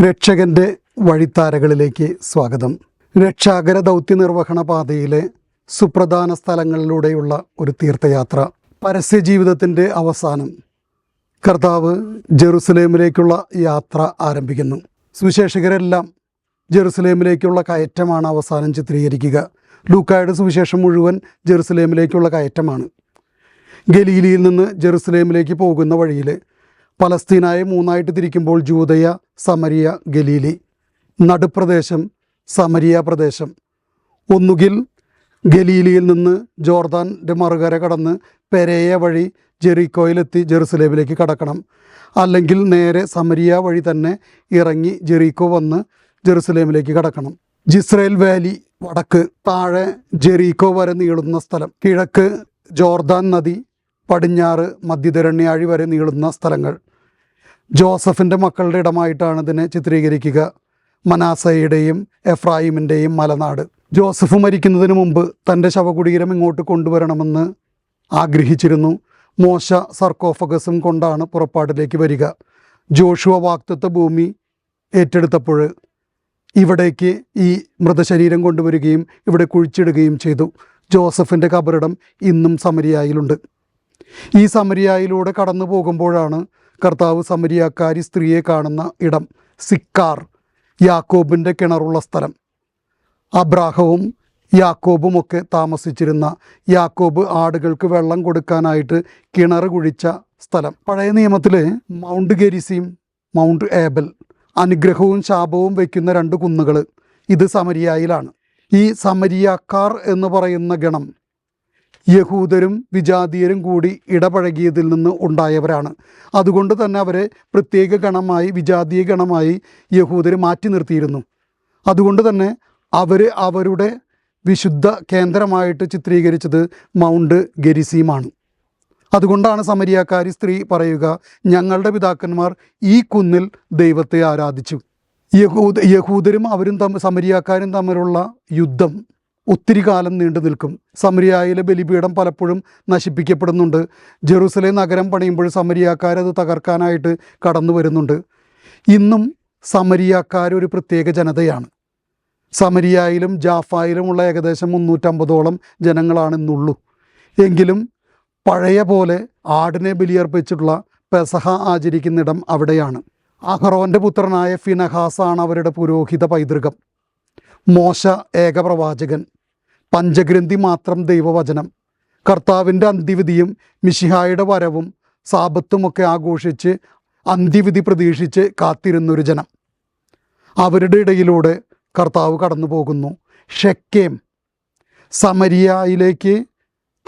രക്ഷകന്റെ വഴിത്താരകളിലേക്ക് സ്വാഗതം. രക്ഷാകര ദൗത്യ നിർവഹണ പാതയിലെ സുപ്രധാന സ്ഥലങ്ങളിലൂടെയുള്ള ഒരു തീർത്ഥയാത്ര. പരസ്യ ജീവിതത്തിന്റെ അവസാനം കർത്താവ് ജെറുസലേമിലേക്കുള്ള യാത്ര ആരംഭിക്കുന്നു. സുവിശേഷകരെല്ലാം ജെറുസലേമിലേക്കുള്ള കയറ്റമാണ് അവസാനം ചിത്രീകരിക്കുക. ലൂക്കായുടെ സുവിശേഷം മുഴുവൻ ജെറുസലേമിലേക്കുള്ള കയറ്റമാണ്. ഗലീലിയിൽ നിന്ന് ജെറുസലേമിലേക്ക് പോകുന്ന വഴിയിൽ പലസ്തീനായെ മൂന്നായിട്ട് തിരിക്കുമ്പോൾ ജൂതയ സമരിയ ഗലീലി. നടുപ്രദേശം സമരിയ പ്രദേശം. ഒന്നുകിൽ ഗലീലിയിൽ നിന്ന് ജോർദാന്റെ മറുകര കടന്ന് പെരേയ വഴി ജെറീക്കോയിലെത്തി ജെറുസലേമിലേക്ക് കടക്കണം. അല്ലെങ്കിൽ നേരെ സമരിയ വഴി തന്നെ ഇറങ്ങി ജെറീക്കോ വന്ന് ജെറുസലേമിലേക്ക് കടക്കണം. ജിസ്രയേൽ വാലി വടക്ക് താഴെ ജെറീക്കോ വരെ നീളുന്ന സ്ഥലം. കിഴക്ക് ജോർദാൻ നദി പടിഞ്ഞാറ് മധ്യധരണ്യാഴി വരെ നീളുന്ന സ്ഥലങ്ങൾ. ജോസഫിന്റെ മക്കളുടെ ഇടമായിട്ടാണ് ഇതിനെ ചിത്രീകരിക്കുക. മനാസയുടെയും എഫ്രായിമിന്റെയും മലനാട്. ജോസഫ് മരിക്കുന്നതിന് മുമ്പ് തന്റെ ശവകുടീരം ഇങ്ങോട്ട് കൊണ്ടുവരണമെന്ന് ആഗ്രഹിച്ചിരുന്നു. മോശ സർക്കോഫഗസും കൊണ്ടാണ് പുറപ്പാടിലേക്ക് വരിക. ജോഷുവ വാക്തത്വ ഭൂമി ഏറ്റെടുത്തപ്പോൾ ഇവിടേക്ക് ഈ മൃതശരീരം കൊണ്ടുവരികയും ഇവിടെ കുഴിച്ചിടുകയും ചെയ്തു. ജോസഫിന്റെ കബറിടം ഇന്നും സമരിയായിലുണ്ട്. ഈ സമരിയായിലൂടെ കടന്നു പോകുമ്പോഴാണ് കർത്താവ് സമരിയാക്കാരി സ്ത്രീയെ കാണുന്ന ഇടം സിക്കാർ യാക്കോബിന്റെ കിണറുള്ള സ്ഥലം. അബ്രാഹവും യാക്കോബും ഒക്കെ താമസിച്ചിരുന്ന യാക്കോബ് ആടുകൾക്ക് വെള്ളം കൊടുക്കാനായിട്ട് കിണർ കുഴിച്ച സ്ഥലം. പഴയ നിയമത്തിൽ മൗണ്ട് ഗെരിസിയും മൗണ്ട് ഏബൽ അനുഗ്രഹവും ശാപവും വയ്ക്കുന്ന രണ്ട് കുന്നുകൾ ഇത് സമരിയായിലാണ്. ഈ സമരിയാക്കാർ എന്ന് പറയുന്ന ഗണം യഹൂദരും വിജാതീയരും കൂടി ഇടപഴകിയതിൽ നിന്ന് ഉണ്ടായവരാണ്. അതുകൊണ്ട് തന്നെ അവരെ പ്രത്യേക ഗണമായി വിജാതീയ ഗണമായി യഹൂദർ മാറ്റി നിർത്തിയിരുന്നു. അതുകൊണ്ട് തന്നെ അവർ അവരുടെ വിശുദ്ധ കേന്ദ്രമായിട്ട് ചിത്രീകരിച്ചത് മൗണ്ട് ഗെരിസീമാണ്. അതുകൊണ്ടാണ് സമരിയാക്കാരി സ്ത്രീ പറയുക ഞങ്ങളുടെ പിതാക്കന്മാർ ഈ കുന്നിൽ ദൈവത്തെ ആരാധിച്ചു. യഹൂദ യഹൂദരും അവരും തമ്മിൽ സമരിയാക്കാരും തമ്മിലുള്ള യുദ്ധം ഒത്തിരി കാലം നീണ്ടു നിൽക്കും. സമരിയായിലെ ബലിപീഠം പലപ്പോഴും നശിപ്പിക്കപ്പെടുന്നുണ്ട്. ജെറൂസലേം നഗരം പണിയുമ്പോൾ സമരിയാക്കാരത് തകർക്കാനായിട്ട് കടന്നു വരുന്നുണ്ട്. ഇന്നും സമരിയാക്കാർ ഒരു പ്രത്യേക ജനതയാണ്. സമരിയായിലും ജാഫായിലുമുള്ള ഏകദേശം മുന്നൂറ്റമ്പതോളം ജനങ്ങളാണ് ഇന്നുള്ളൂ. എങ്കിലും പഴയ പോലെ ആടിനെ ബലിയർപ്പിച്ചിട്ടുള്ള പെസഹ ആചരിക്കുന്നിടം അവിടെയാണ്. അഹ്റോന്റെ പുത്രനായ ഫിനഹാസാണ് അവരുടെ പുരോഹിത പൈതൃകം. മോശ ഏകപ്രവാചകൻ. പഞ്ചഗ്രന്ഥി മാത്രം ദൈവവചനം. കർത്താവിന്റെ അന്ത്യവിധിയും മിശിഹായുടെ വരവും സാപത്തുമൊക്കെ ആഘോഷിച്ച് അന്ത്യവിധി പ്രതീക്ഷിച്ച് കാത്തിരുന്നൊരു ജനം. അവരുടെ ഇടയിലൂടെ കർത്താവ് കടന്നു പോകുന്നു ഷെക്കേം. സമരിയയിലേക്ക്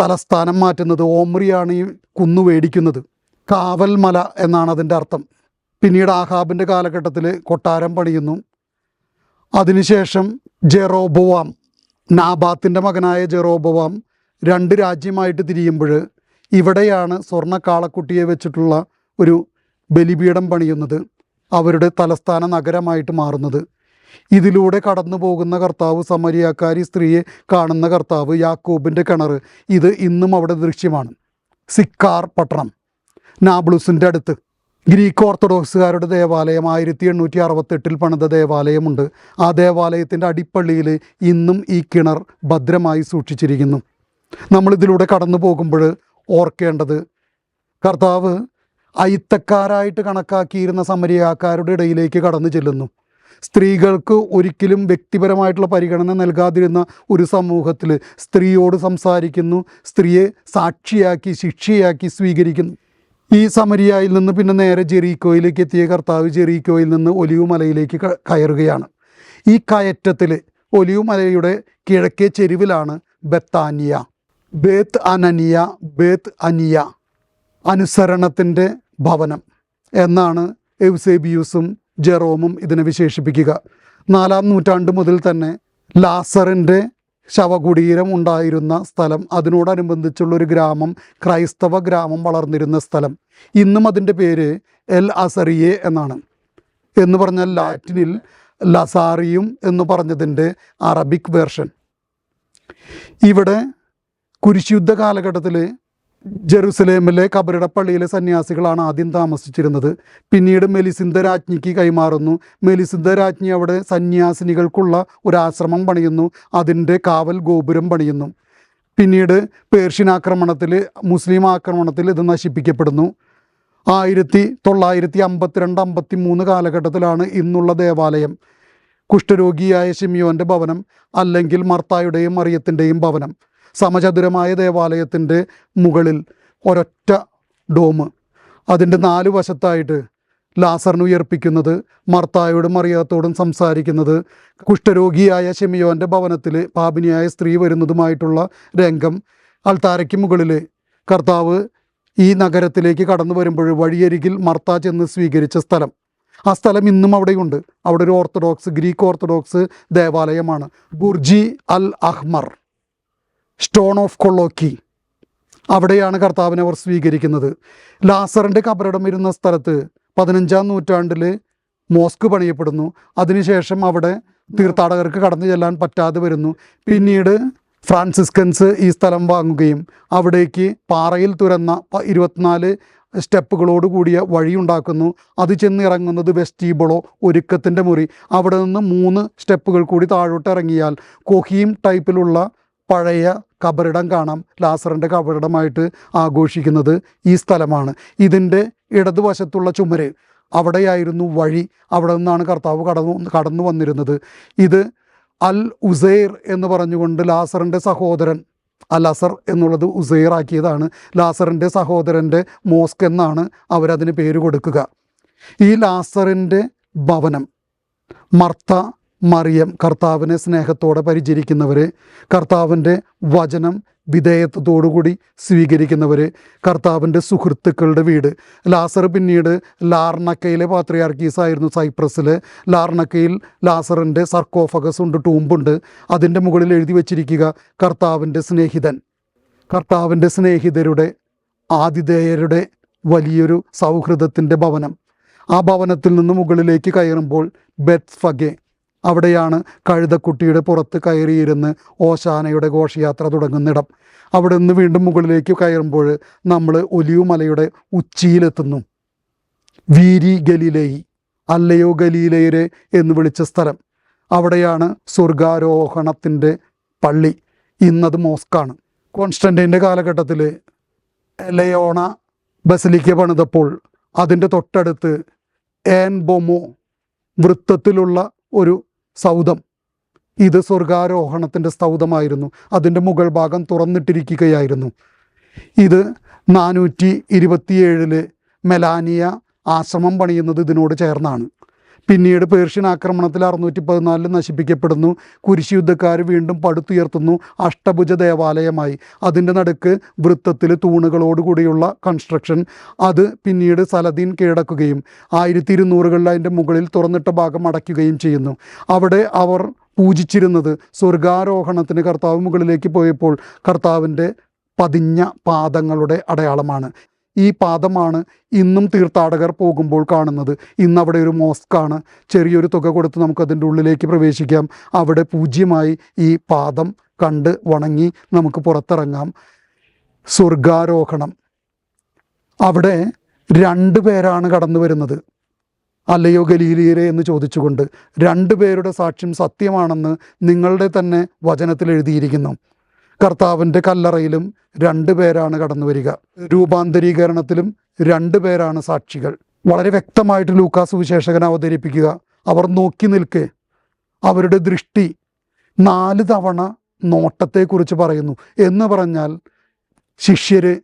തലസ്ഥാനം മാറ്റുന്നത് ഓമ്രിയാണ് ഈ കുന്നു മേടിക്കുന്നത് കാവൽ മല എന്നാണ് അതിന്റെ അർത്ഥം. പിന്നീട് ആഹാബിന്റെ കാലഘട്ടത്തിൽ കൊട്ടാരം പണിയുന്നു. അതിനുശേഷം ജെറോബോവാം നാബാത്തിന്റെ മകനായ ജെറോബവാം രണ്ട് രാജ്യമായിട്ട് തിരിയുമ്പോൾ ഇവിടെയാണ് സ്വർണ കാളക്കുട്ടിയെ വെച്ചിട്ടുള്ള ഒരു ബലിപീഠം പണിയുന്നത് അവരുടെ തലസ്ഥാന നഗരമായിട്ട് മാറുന്നത്. ഇതിലൂടെ കടന്നു പോകുന്ന കർത്താവ് സമരിയാക്കാരി സ്ത്രീയെ കാണുന്ന കർത്താവ് യാക്കോബിന്റെ കിണർ. ഇത് ഇന്നും അവിടെ ദൃശ്യമാണ്. സിക്കാർ പട്ടണം നാബ്ലൂസിന്റെ അടുത്ത്. ഗ്രീക്ക് ഓർത്തഡോക്സുകാരുടെ ദേവാലയം ആയിരത്തി എണ്ണൂറ്റി അറുപത്തെട്ടിൽ പണിത ദേവാലയമുണ്ട്. ആ ദേവാലയത്തിന്റെ അടിപ്പള്ളിയിൽ ഇന്നും ഈ കിണർ ഭദ്രമായി സൂക്ഷിച്ചിരിക്കുന്നു. നമ്മളിതിലൂടെ കടന്നു പോകുമ്പോൾ ഓർക്കേണ്ടത് കർത്താവ് അയിത്തക്കാരായിട്ട് കണക്കാക്കിയിരുന്ന സമരിയാക്കാരുടെ ഇടയിലേക്ക് കടന്നു ചെല്ലുന്നു. സ്ത്രീകൾക്ക് ഒരിക്കലും വ്യക്തിപരമായിട്ടുള്ള പരിഗണന നൽകാതിരുന്ന ഒരു സമൂഹത്തിൽ സ്ത്രീയോട് സംസാരിക്കുന്നു സ്ത്രീയെ സാക്ഷിയാക്കി ശിക്ഷയാക്കി സ്വീകരിക്കുന്നു. ഈ സമരിയായിൽ നിന്ന് പിന്നെ നേരെ ജെറീക്കോയിലേക്ക് എത്തിയ കർത്താവ് ജെറീക്കോയിൽ നിന്ന് ഒലിവ് മലയിലേക്ക് കയറുകയാണ്. ഈ കയറ്റത്തിൽ ഒലിവ് മലയുടെ കിഴക്കേ ചെരുവിലാണ് ബത്താനിയ. ബേത്ത് അനനിയ ബേത്ത് അനിയ അനുസരണത്തിന്റെ ഭവനം എന്നാണ് എവ്സേബിയൂസും ജെറോമും ഇതിനെ വിശേഷിപ്പിക്കുക. നാലാം നൂറ്റാണ്ട് മുതൽ തന്നെ ലാസറിന്റെ ശവകുടീരം ഉണ്ടായിരുന്ന സ്ഥലം അതിനോടനുബന്ധിച്ചുള്ള ഒരു ഗ്രാമം ക്രൈസ്തവ ഗ്രാമം വളർന്നിരുന്ന സ്ഥലം. ഇന്നും അതിന്റെ പേര് എൽ അസറിയെ എന്നാണ്. എന്ന് പറഞ്ഞാൽ ലാറ്റിനിൽ ലസാറിയും എന്ന് പറഞ്ഞതിന്റെ അറബിക് വേർഷൻ. ഇവിടെ കുരിശുദ്ധ കാലഘട്ടത്തിൽ ജെറുസലേമിലെ കബറിട പള്ളിയിലെ സന്യാസികളാണ് ആദ്യം താമസിച്ചിരുന്നത്. പിന്നീട് മെലിസിന്ദ രാജ്ഞിക്ക് കൈമാറുന്നു. മെലിസിന്ദ രാജ്ഞി അവിടെ സന്യാസിനികൾക്കുള്ള ഒരു ആശ്രമം പണിയുന്നു. അതിന്റെ കാവൽ ഗോപുരം പണിയുന്നു. പിന്നീട് പേർഷ്യൻ ആക്രമണത്തിൽ മുസ്ലിം ആക്രമണത്തിൽ ഇത് നശിപ്പിക്കപ്പെടുന്നു. ആയിരത്തി തൊള്ളായിരത്തി അമ്പത്തിരണ്ട് അമ്പത്തി മൂന്ന് കാലഘട്ടത്തിലാണ് ഇന്നുള്ള ദേവാലയം. കുഷ്ഠരോഗിയായ ഷിമിയോന്റെ ഭവനം അല്ലെങ്കിൽ മർത്തായുടെയും മറിയത്തിന്റെയും ഭവനം. സമചതുരമായ ദേവാലയത്തിന്റെ മുകളിൽ ഒരൊറ്റ ഡോം. അതിന്റെ നാല് വശത്തായിട്ട് ലാസറിന് ഉയർപ്പിക്കുന്നത് മർത്തായോടും അറിയാത്തോടും സംസാരിക്കുന്നത് കുഷ്ഠരോഗിയായ ഷെമിയോന്റെ ഭവനത്തിൽ പാപിനിയായ സ്ത്രീ വരുന്നതുമായിട്ടുള്ള രംഗം. അൾത്താരയ്ക്ക് മുകളിൽ കർത്താവ് ഈ നഗരത്തിലേക്ക് കടന്നു വരുമ്പോൾ വഴിയരികിൽ മർത്ത ചെന്ന് സ്വീകരിച്ച സ്ഥലം. ആ സ്ഥലം ഇന്നും അവിടെയുണ്ട്. അവിടെ ഒരു orthodox Greek orthodox ദേവാലയമാണ്. Burj al Ahmar. Stone of colloquy അവിടെയാണ് കർത്താവിനെ അവർ സ്വീകരിക്കുന്നത്. ലാസറിന്റെ കബറിടം ഇരുന്ന സ്ഥലത്ത് പതിനഞ്ചാം നൂറ്റാണ്ടിൽ മോസ്ക് പണിയപ്പെടുന്നു. അതിനുശേഷം അവിടെ തീർത്ഥാടകർക്ക് കടന്നു ചെല്ലാൻ പറ്റാതെ വരുന്നു. പിന്നീട് ഫ്രാൻസിസ്കൻസ് ഈ സ്ഥലം വാങ്ങുകയും അവിടേക്ക് പാറയിൽ തുരന്ന ഇരുപത്തിനാല് സ്റ്റെപ്പുകളോട് കൂടിയ വഴിയുണ്ടാക്കുന്നു അത് ചെന്ന് ഇറങ്ങുന്നത് വെസ്റ്റീബിളോ ഒരുക്കത്തിന്റെ മുറി. അവിടെ നിന്ന് മൂന്ന് സ്റ്റെപ്പുകൾ കൂടി താഴോട്ട് ഇറങ്ങിയാൽ കൊഹീം ടൈപ്പിലുള്ള പഴയ കബറിടം കാണാം ലാസറിന്റെ കബറിടമായിട്ട് ആഘോഷിക്കുന്നത് ഈ സ്ഥലമാണ്. ഇതിന്റെ ഇടതുവശത്തുള്ള ചുമര് അവിടെയായിരുന്നു വഴി. അവിടെ നിന്നാണ് കർത്താവ് കടന്നു കടന്നു വന്നിരുന്നത്. ഇത് അൽ ഉസൈർ എന്ന് പറഞ്ഞുകൊണ്ട് ലാസറിന്റെ സഹോദരൻ അൽ അസർ എന്നുള്ളത് ഉസൈർ ആക്കിയതാണ്. ലാസറിന്റെ സഹോദരന്റെ മോസ്ക് എന്നാണ് അവരതിന് പേര് കൊടുക്കുക. ഈ ലാസറിന്റെ ഭവനം മർത്ത മറിയം കർത്താവിനെ സ്നേഹത്തോടെ പരിചരിക്കുന്നവർ കർത്താവിന്റെ വചനം വിധേയത്വത്തോടുകൂടി സ്വീകരിക്കുന്നവർ കർത്താവിന്റെ സുഹൃത്തുക്കളുടെ വീട്. ലാസർ പിന്നീട് ലാർണക്കയിലെ പാത്രിയാർക്കീസ് ആയിരുന്നു സൈപ്രസിൽ ലാർണക്കയിൽ ലാസറിന്റെ സർക്കോഫഗസ് ഉണ്ട് ടൂമ്പുണ്ട്. അതിന്റെ മുകളിൽ എഴുതി വച്ചിരിക്കുക കർത്താവിന്റെ സ്നേഹിതൻ. കർത്താവിന്റെ സ്നേഹിതരുടെ ആതിഥേയരുടെ വലിയൊരു സൗഹൃദത്തിന്റെ ഭവനം. ആ ഭവനത്തിൽ നിന്ന് മുകളിലേക്ക് കയറുമ്പോൾ ബെത്ത് ഫഗെ അവിടെയാണ് കഴുതക്കുട്ടിയുടെ പുറത്ത് കയറിയിരുന്ന് ഓശാനയുടെ ഘോഷയാത്ര തുടങ്ങുന്നിടം. അവിടെ നിന്ന് വീണ്ടും മുകളിലേക്ക് കയറുമ്പോൾ നമ്മൾ ഒലിയുമലയുടെ ഉച്ചിയിലെത്തുന്നു. വീരി ഗലീലയി അല്ലയോ ഗലീലയരെ എന്ന് വിളിച്ച സ്ഥലം. അവിടെയാണ് സ്വർഗാരോഹണത്തിന്റെ പള്ളി. ഇന്നത് മോസ്കാണ്. കോൺസ്റ്റന്റൈന്റെ കാലഘട്ടത്തിൽ ലയോണ ബസലിക്ക പണിതപ്പോൾ അതിന്റെ തൊട്ടടുത്ത് ഏൻ ബൊമോ വൃത്തത്തിലുള്ള ഒരു സൗധം ഇത് സ്വർഗാരോഹണത്തിന്റെ സ്തൗതമായിരുന്നു അതിന്റെ മുകൾ ഭാഗം തുറന്നിട്ടിരിക്കുകയായിരുന്നു. ഇത് നാനൂറ്റി ഇരുപത്തിയേഴിൽ മെലാനിയ ആശ്രമം പണിയുന്നത് ഇതിനോട് ചേർന്നാണ്. പിന്നീട് പേർഷ്യൻ ആക്രമണത്തിൽ അറുന്നൂറ്റി പതിനാലിൽ നശിപ്പിക്കപ്പെടുന്നു. കുരിശി യുദ്ധക്കാർ വീണ്ടും പടുത്തുയർത്തുന്നു. അഷ്ടഭുജ ദേവാലയമായി. അതിന്റെ നടുക്ക് വൃത്തത്തിൽ തൂണുകളോടുകൂടിയുള്ള കൺസ്ട്രക്ഷൻ അത് പിന്നീട് സലദീൻ കീഴടക്കുകയും ആയിരത്തി ഇരുന്നൂറുകളിൽ അതിന്റെ മുകളിൽ തുറന്നിട്ട ഭാഗം അടയ്ക്കുകയും ചെയ്യുന്നു. അവിടെ അവർ പൂജിച്ചിരുന്നത് സ്വർഗാരോഹണത്തിന് കർത്താവ് മുകളിലേക്ക് പോയപ്പോൾ കർത്താവിന്റെ പതിഞ്ഞ പാദങ്ങളുടെ അടയാളമാണ്. ഈ പാദമാണ് ഇന്നും തീർത്ഥാടകർ പോകുമ്പോൾ കാണുന്നത്. ഇന്ന് അവിടെ ഒരു മോസ്കാണ് ചെറിയൊരു തുക കൊടുത്ത് നമുക്കതിന്റെ ഉള്ളിലേക്ക് പ്രവേശിക്കാം. അവിടെ പൂജ്യമായി ഈ പാദം കണ്ട് വണങ്ങി നമുക്ക് പുറത്തിറങ്ങാം. സ്വർഗാരോഹണം. അവിടെ രണ്ടു പേരാണ് കടന്നു വരുന്നത്. അല്ലയോ ഗലീലിയരെ എന്ന് ചോദിച്ചുകൊണ്ട്. രണ്ടു പേരുടെ സാക്ഷ്യം സത്യമാണെന്ന് നിങ്ങളുടെ തന്നെ വചനത്തിൽ എഴുതിയിരിക്കുന്നു. കർത്താവിന്റെ കല്ലറയിലും രണ്ടു പേരാണ് കടന്നു വരിക. രൂപാന്തരീകരണത്തിലും രണ്ടു പേരാണ് സാക്ഷികൾ. വളരെ വ്യക്തമായിട്ട് ലൂക്കാസ് സുവിശേഷകൻ അവതരിപ്പിക്കുക. അവർ നോക്കി നിൽക്കെ. അവരുടെ ദൃഷ്ടി നാല് തവണ നോട്ടത്തെക്കുറിച്ച് പറയുന്നു. എന്ന് പറഞ്ഞാൽ ശിഷ്യര്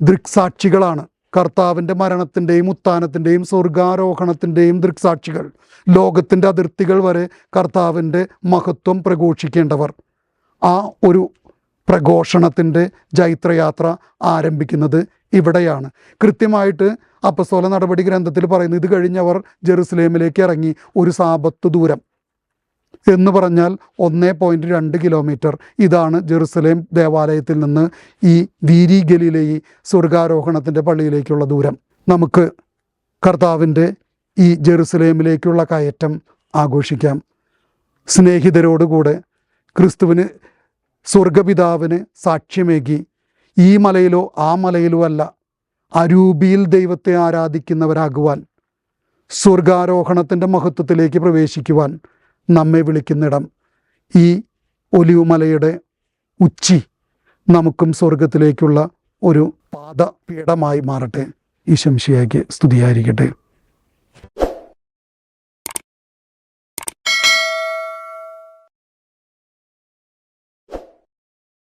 ദൃക്സാക്ഷികളാണ്. കർത്താവിന്റെ മരണത്തിന്റെയും ഉത്ഥാനത്തിന്റെയും സ്വർഗാരോഹണത്തിന്റെയും ദൃക്സാക്ഷികൾ. ലോകത്തിന്റെ അതിർത്തികൾ വരെ കർത്താവിന്റെ മഹത്വം പ്രഘോഷിക്കേണ്ടവർ. ആ ഒരു പ്രഘോഷണത്തിന്റെ ജൈത്രയാത്ര ആരംഭിക്കുന്നത് ഇവിടെയാണ്. കൃത്യമായിട്ട് അപ്പസ്തോല നടപടി ഗ്രന്ഥത്തിൽ പറയുന്നു ഇത് കഴിഞ്ഞവർ ജെറുസലേമിലേക്ക് ഇറങ്ങി ഒരു സാപത്ത് ദൂരം. എന്ന് പറഞ്ഞാൽ ഒന്നേ പോയിന്റ് രണ്ട് കിലോമീറ്റർ. ഇതാണ് ജെറുസലേം ദേവാലയത്തിൽ നിന്ന് ഈ വീരി ഗലീലയി സ്വർഗാരോഹണത്തിന്റെ പള്ളിയിലേക്കുള്ള ദൂരം. നമുക്ക് കർത്താവിന്റെ ഈ ജെറുസലേമിലേക്കുള്ള കയറ്റം ആഘോഷിക്കാം. സ്നേഹിതരോടുകൂടെ ക്രിസ്തുവിന് സ്വർഗപിതാവിന് സാക്ഷ്യമേകി. ഈ മലയിലോ ആ മലയിലോ അല്ല. അരൂപിയിൽ ദൈവത്തെ ആരാധിക്കുന്നവരാകുവാൻ സ്വർഗാരോഹണത്തിന്റെ മഹത്വത്തിലേക്ക് പ്രവേശിക്കുവാൻ നമ്മെ വിളിക്കുന്നിടം. ഈ ഒലിവുമലയുടെ ഉച്ചി നമുക്കും സ്വർഗത്തിലേക്കുള്ള ഒരു പാത പീഠമായി മാറട്ടെ. ഈ ശംശിയാക്കി സ്തുതിയായിരിക്കട്ടെ.